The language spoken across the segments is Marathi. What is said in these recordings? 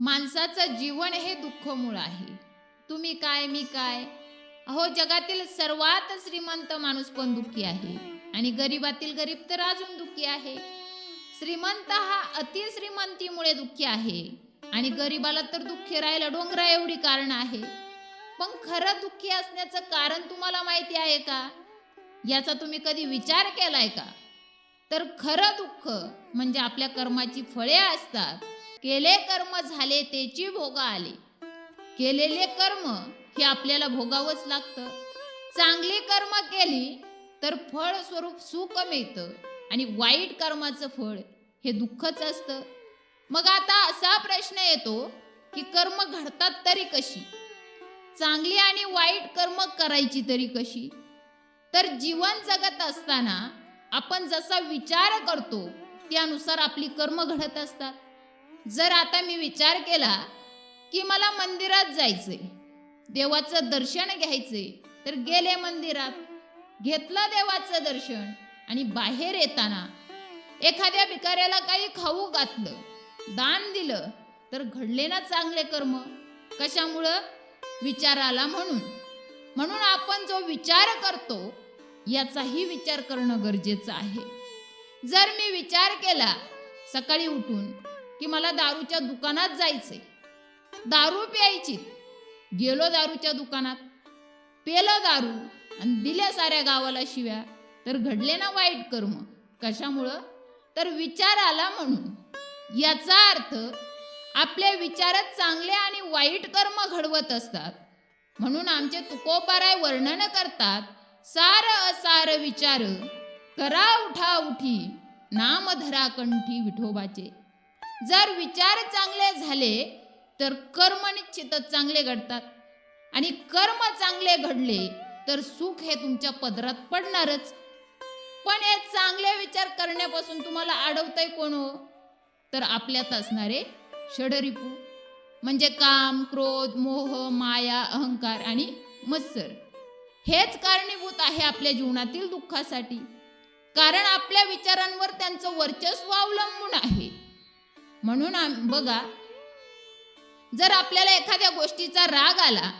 माणसाचं जीवन हे दुःखमूळ आहे. तुम्ही काय मी काय? अहो जगातील सर्वात श्रीमंत माणूस पण दुःखी आहे आणि गरीबातील गरीब तर अजून दुःखी आहे. श्रीमंत हा अतिश्रीमंतीमुळे दुःखी आहे आणि गरीबाला तर दुःखी राहायला डोंगरा एवढी कारण आहे. पण खरं दुःखी असण्याचं कारण तुम्हाला माहिती आहे का? याचा तुम्ही कधी विचार केलाय का? तर खरं दुःख म्हणजे आपल्या कर्माची फळे असतात. केले कर्म झाले तेची भोगा आले. केलेले कर्म हे आपल्याला भोगावंच लागतं. चांगली कर्म केली तर फळ स्वरूप सुख मिळतं आणि वाईट कर्माचं फळ हे दुःखच असतं. मग आता असा प्रश्न येतो की कर्म घडतात तरी कशी? चांगली आणि वाईट कर्म करायची तरी कशी? तर जीवन जगत असताना आपण जसा विचार करतो त्यानुसार आपली कर्म घडत असतात. जर आता मी विचार केला की मला मंदिरात जायचंय देवाचं दर्शन घ्यायचंय तर गेले मंदिरात घेतलं देवाचं दर्शन आणि बाहेर येताना एखाद्या भिकाऱ्याला काही खाऊ घातलं दान दिलं तर घडले ना चांगले कर्म? कशामुळं? विचाराला म्हणून. म्हणून आपण जो विचार करतो याचाही विचार करणं गरजेचं आहे. जर मी विचार केला सकाळी उठून की मला दारूच्या दुकानात जायचंय. दारू प्यायची. गेलो दारूच्या दुकानात. पेलं दारू आणि दिल्या साऱ्या गावाला शिव्या. तर घडले ना वाईट कर्म. कशामुळं? तर विचार आला म्हणून. याचा अर्थ आपले विचारच चांगले आणि वाईट कर्म घडवत असतात. म्हणून आमचे तुकोबाराय वर्णन करतात सार असार विचार करा उठा उठी नाम धरा कंठी विठोबाचे. जर विचार चांगले झाले तर कर्म निश्चितच चांगले घडतात. आणि कर्म चांगले घडले तर सुख हे तुमच्या पदरात पडणारच. पण हे चांगले विचार करण्यापासून तुम्हाला अडवतंय कोण हो? तर आपल्यात असणारे षडरिपू म्हणजे काम क्रोध मोह माया अहंकार आणि मत्सर. हेच कारणीभूत आहे आपल्या जीवनातील दुःखासाठी. कारण आपल्या विचारांवर त्यांचं वर्चस्व अवलंबून आहे. म्हणून आम- बघा जर आपल्याला एखाद्या गोष्टीचा राग आला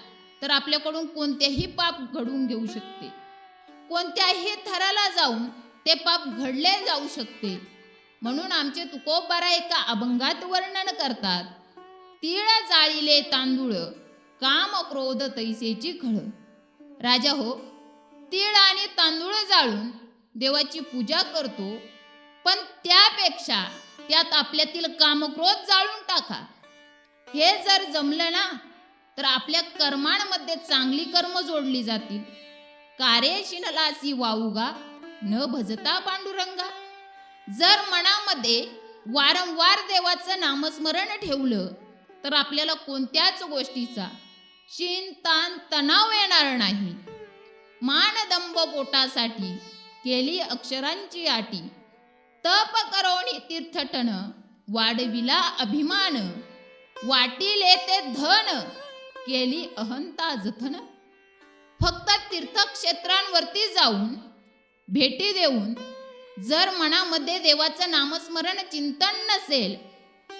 तर आपल्याकडून कोणतेही पाप घडून घेऊ शकते. कोणत्याही थराला जाऊन ते पाप घडले जाऊ शकते. म्हणून आमचे तुकोबारा एका अभंगात वर्णन करतात तीळ जाळीले तांदूळ काम क्रोध तैसेची खळ. राजा हो तीळ आणि तांदूळ जाळून देवाची पूजा करतो पण त्यापेक्षा त्यात आपल्यातील कामक्रोध जाळून टाका. हे जर जमलं ना तर आपल्या कर्मांमध्ये चांगली कर्म जोडली जातील. कारे शिनलासी वाऊगा न भजता पांडुरंगा. जर मनामध्ये वारंवार देवाचं नामस्मरण ठेवलं तर आपल्याला कोणत्याच गोष्टीचा शिन ताण तणाव येणार नाही. मानदंब पोटासाठी केली अक्षरांची आटी. तप करोणी तीर्थटन वाढविला अभिमान. वाटीले ते धन केली अहंता जथन फक्त तीर्थक्षेत्रांवरती जाऊन भेटी देऊन जर मनामध्ये देवाचं नामस्मरण चिंतन नसेल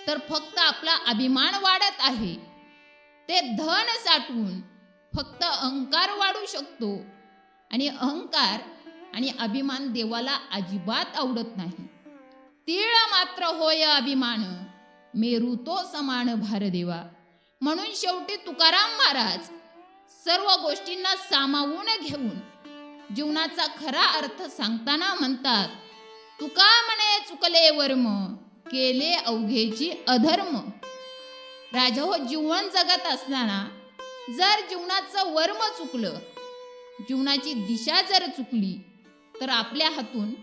तर फक्त आपला अभिमान वाढत आहे. ते धन साठवून फक्त अहंकार वाढू शकतो. आणि अहंकार आणि अभिमान देवाला अजिबात आवडत नाही. तीळ मात्र होय अभिमान. मेरू तो समान भारदेवा. म्हणून शेवटी तुकाराम महाराज सर्व गोष्टींना सामावून घेऊन जीवनाचा खरा अर्थ सांगताना म्हणतात तुका म्हणे चुकले वर्म केले अवघेची अधर्म. राजा हो जीवन जगत असताना जर जीवनाचं वर्म चुकलं जीवनाची दिशा जर चुकली तर आपल्या हातून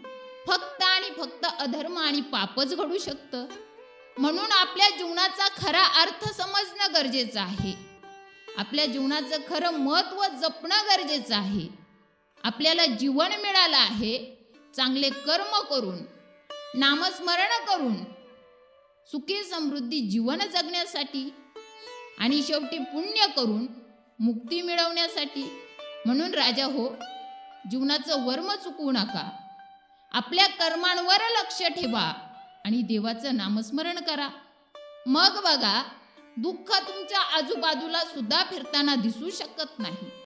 फक्त आणि फक्त अधर्म आणि पापच घडू शकतं. म्हणून आपल्या जीवनाचा खरा अर्थ समजणं गरजेचं आहे. आपल्या जीवनाचं खरं महत्त्व जपणं गरजेचं आहे. आपल्याला जीवन मिळालं आहे चांगले कर्म करून नामस्मरण करून सुखी समृद्धी जीवन जगण्यासाठी आणि शेवटी पुण्य करून मुक्ती मिळवण्यासाठी. म्हणून राजा हो जीवनाचं वर्म चुकवू नका. आपल्या कर्मांवर लक्ष ठेवा आणि देवाचं नामस्मरण करा. मग बघा दुःख तुमच्या आजूबाजूला सुद्धा फिरताना दिसू शकत नाही.